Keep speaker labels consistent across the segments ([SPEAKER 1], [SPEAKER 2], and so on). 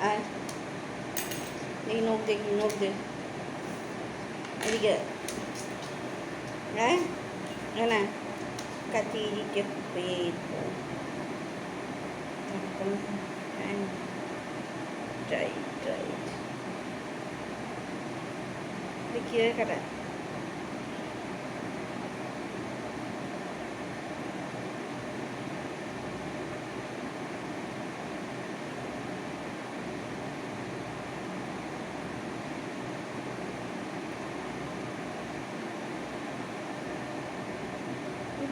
[SPEAKER 1] আয় দেখি নখ দেখি নখ দে এদিকে হ্যাঁ না কাটিয়ে দিতে হবে একদম হ্যাঁ টাইট টাইট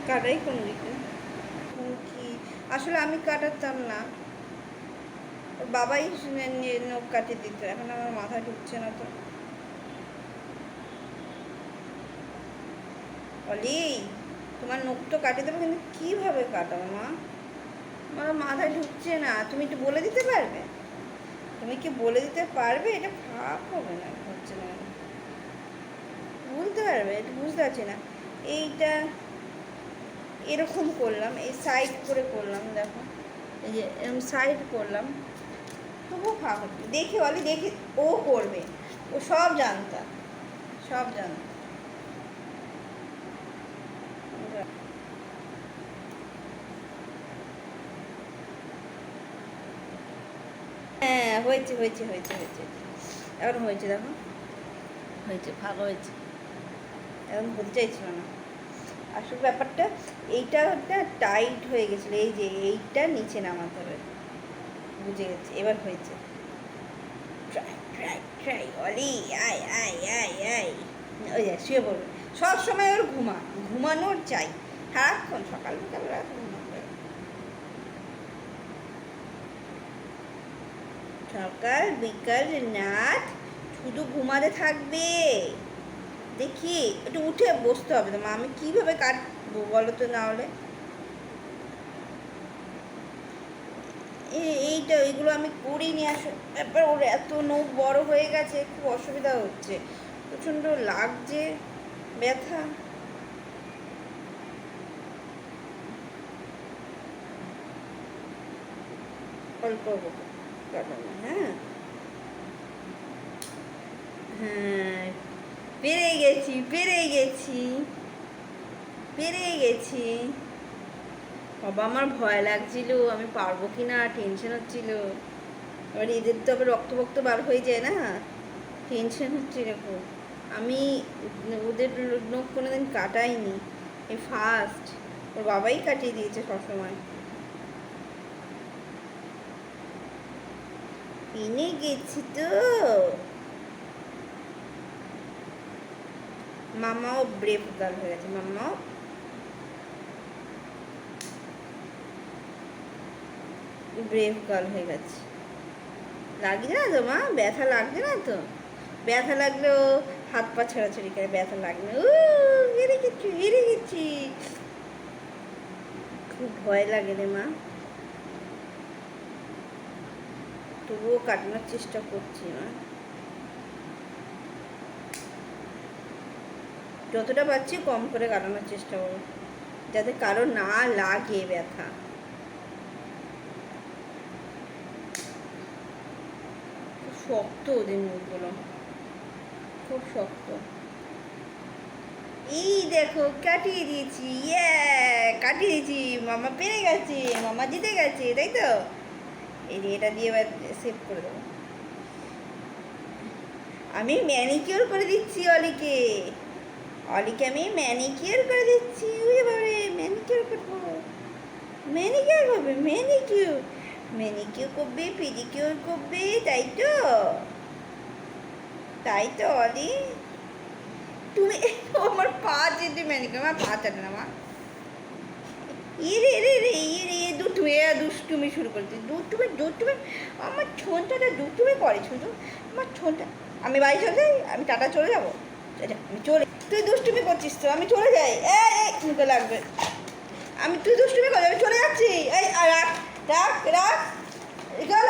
[SPEAKER 1] কাটাই কোন দিকে। কি? আসলে আমি কাটাতাম না। বাবাই নখ কাটিয়ে দিত, এখন আমার মাথায় ঢুকছে না তো। অলি, তোমার নখ তো কাটিয়ে দেবো, কিন্তু কীভাবে কাটাবো মা? আমার মাথায় ঢুকছে না, তুমি একটু বলে দিতে পারবে? তুমি কি বলে দিতে পারবে? এটা ভাব হবে না হচ্ছে না। বলতে পারবে, এটা বুঝতে পারছি না। এইটা এরকম করলাম, এই সাইড করে করলাম, দেখো। এই যে এরকম সাইড করলাম, তবুও হচ্ছে দেখে বলে, দেখে ও করবে, ও সব জানতাম সব জানতাম হ্যাঁ হয়েছে হয়েছে হয়েছে হয়েছে এখন হয়েছে, দেখো। হয়েছে, ফাঁকা হয়েছে। এখন বলতে চাইছিল না। আসল ব্যাপারটা, এইটা একটা টাইট হয়ে গেছিল, এই যে এইটা নিচে নামাতে হবে। বুঝে গেছে, এবার হয়েছে। অলি আয় আয় আয় শুয়ে পড়বে। সব সময় ওর ঘুমা, ঘুমানোর চাই। সারাক্ষণ, সকাল বিকাল সকাল বিকাল রাত শুধু ঘুমাতে থাকবে। দেখি, একটু উঠে বসতে হবে তো মা, আমি কীভাবে কাটবো বলো তো না হলে এইটা এইগুলো আমি করিনি আসলে ব্যাপার ওর এত নখ বড় হয়ে গেছে, খুব অসুবিধা হচ্ছে। প্রচণ্ড লাগছে, ব্যথা। অল্প হ্যাঁ। হ্যাঁ পেরে গেছি পেরে গেছি পেরে গেছি। বাবা, আমার ভয় লাগছিল, আমি পারব কি না? টেনশন হচ্ছিল। এবার এদের তো আবার রক্ত বক্ত বার হয়ে যায় না? টেনশন হচ্ছিল খুব। আমি ওদের নখ কোনোদিন কাটাইনি। এই ফার্স্ট ওর বাবাই কাটিয়ে দিয়েছে সবসময়। পেনে গেছি তো। মামাও ব্রেভ গার্ল হয়ে গেছে মামাও ব্রেভ গার্ল হয়ে গেছে। লাগছে না তো মা? ব্যথা লাগছে না তো? ব্যথা লাগলেও হাত পা ছেড়াছড়ি করে, ব্যথা লাগবে ও হেরে গেছি হেরে গেছি খুব ভয় লাগে রে মা। তবুও কাটানোর চেষ্টা করছি মা। যতটা পাচ্ছি কম করে কাটানোর চেষ্টা করো যাতে কারও না লাগে ব্যথা। শক্ত ওদের মুখগুলো। খুব শক্ত। এই দেখো, কাটিয়ে দিয়েছি। ইয়ে কাটিয়ে দিয়েছি। মামা পেরে গেছে, মামা জিতে গেছে, তাই তো? এই এটা দিয়ে এবার সেভ করে দেবো। আমি ম্যানিকিওর করে দিচ্ছি অলিকে। অলিকে আমি ম্যানিকিওর করে দিচ্ছি। ওই বাবারে ম্যানিকিওর করব। ম্যানিকিওর করবে ম্যানিকিওর ম্যানিকিওর করবে পেডিকিওর করবে, তাই তো? তাই তো, অলি। তুমি আমার পা যেতে ম্যানিকিওর আমার পা চাটে না, মা। ইরে রে রে ইরে, দুষ্টুমি, এ দুষ্টুমি শুরু করেছে দুষ্টুমি দুষ্টুমি। আমার ছোনটাটা দুষ্টুমি করে শুধু আমার ছোনটা। আমি বাড়ি চলে যাই, আমি টাটা চলে যাব। আমি চলে তুই দুষ্টুমি করছিস তো, আমি চলে যাই। এই এই, মুখে লাগবে। আমি তুই দুষ্টুমি কর আমি চলে যাচ্ছি। এই রাখ রাখ রাখ। গেল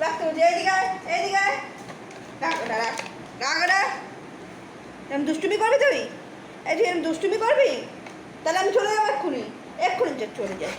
[SPEAKER 1] রাখতে বলছি এইদিকে এইদিকে। রাখ ওটা, রাখ রাখ ওটা। এরম দুষ্টুমি করবি তুই? এই তুই এরম দুষ্টুমি করবি? তাহলে আমি চলে যাব এক্ষুনি। এক্ষুনি চলে যাই।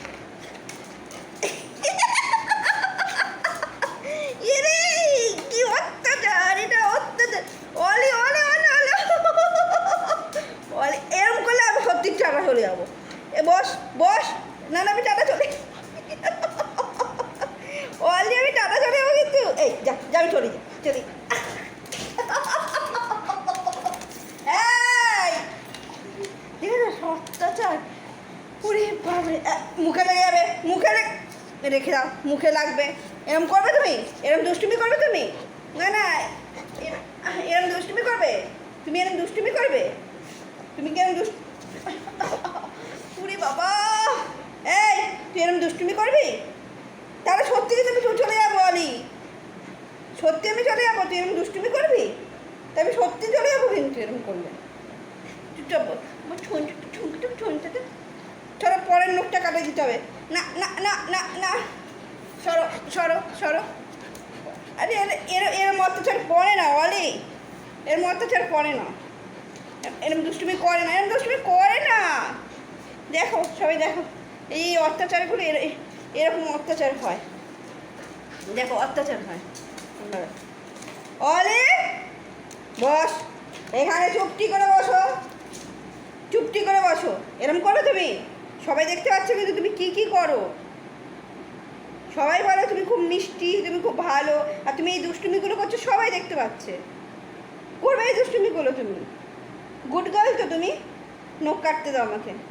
[SPEAKER 1] চলে যা চলে যা। এই! ঠিক আছে অত্যাচার ওরে বাবারে আ, মুখে লেগে যাবে মুখে রেখে দাও মুখে লাগবে। এরম করবে তুমি? এরম দুষ্টুমি করবে তুমি? না না এরম দুষ্টুমি করবে? তুমি এরম দুষ্টুমি করবে? তুমি কি এরম দুষ্ট বাবা! এই তুই এরম দুষ্টুমি করবি তাহলে সত্যি কি তুমি চলে যাব আলি সত্যি আমি চলে যাব তুই এরম দুষ্টুমি করবি তা আমি সত্যি চলে যাব কিন্তু এরম করলে চুপচাপ আমার ছোন ছোনটা ছোনটাতে পরের নোখটা কাটে দিতে হবে। না না না না না, সরো সরো সরো। আরে এর এর অত্যাচার করে না, অলি। এর অত্যাচার করে না। এরম দুষ্টুমি করে না, এরম দুষ্টুমি করে না। দেখো, সবাই দেখো, এই অত্যাচারগুলো এর, এরকম অত্যাচার হয়। দেখো, অত্যাচার হয়। অলি! বস, এখানে চুপটি করে বসো। চুপটি করে বসো। এরম করো তুমি। সবাই দেখতে পাচ্ছ কিন্তু তুমি কি কি করো। সবাই বলো তুমি খুব মিষ্টি, তুমি খুব ভালো, আর তুমি এই দুষ্টুমিগুলো করছ, সবাই দেখতে পাচ্ছে। করবে এই দুষ্টুমিগুলো তুমি। গুড গার্ল তো তুমি। নখ কাটতে দাও আমাকে।